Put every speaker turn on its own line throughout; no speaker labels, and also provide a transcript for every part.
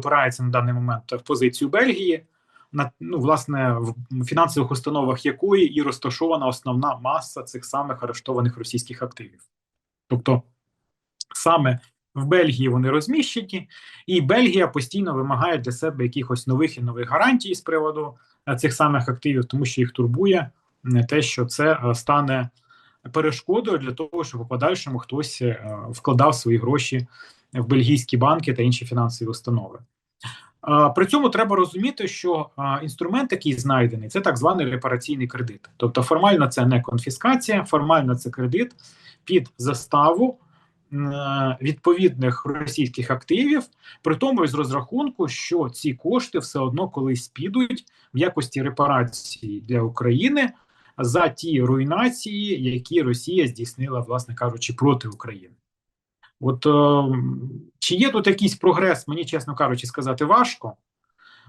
опирається на даний момент в позицію Бельгії, на ну, власне, в фінансових установах якої і розташована основна маса цих самих арештованих російських активів. Тобто саме в Бельгії вони розміщені, і Бельгія постійно вимагає для себе якихось нових і нових гарантій з приводу е, цих самих активів, тому що їх турбує те, що це е, стане перешкодою для того, щоб у подальшому хтось е, вкладав свої гроші в бельгійські банки та інші фінансові установи. При цьому треба розуміти, що інструмент, який знайдений, це так званий репараційний кредит. Тобто, формально це не конфіскація, формально це кредит під заставу е, відповідних російських активів, при тому з розрахунку, що ці кошти все одно колись підуть в якості репарації для України за ті руйнації, які Росія здійснила, власне кажучи, проти України. От е, чи є тут якийсь прогрес, мені чесно кажучи, сказати важко,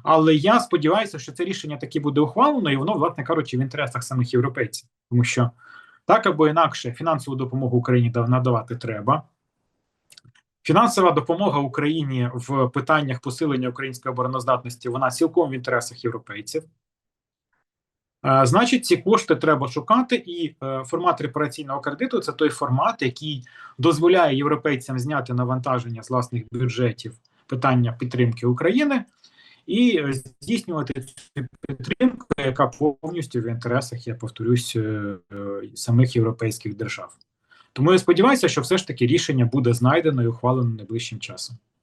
але я сподіваюся, що це рішення таки буде ухвалено, і воно, власне кажучи, в інтересах самих європейців, тому що так або інакше фінансову допомогу Україні надавати треба. Фінансова допомога Україні в питаннях посилення української обороноздатності вона цілком в інтересах європейців. Е, Значить, ці кошти треба шукати, і е, формат репараційного кредиту це той формат, який дозволяє європейцям зняти навантаження з власних бюджетів питання підтримки України і е, здійснювати цю підтримку, яка повністю в інтересах, я повторюсь, самих європейських держав. Тому я сподіваюся, що все ж таки рішення буде знайдено і ухвалено найближчим часом.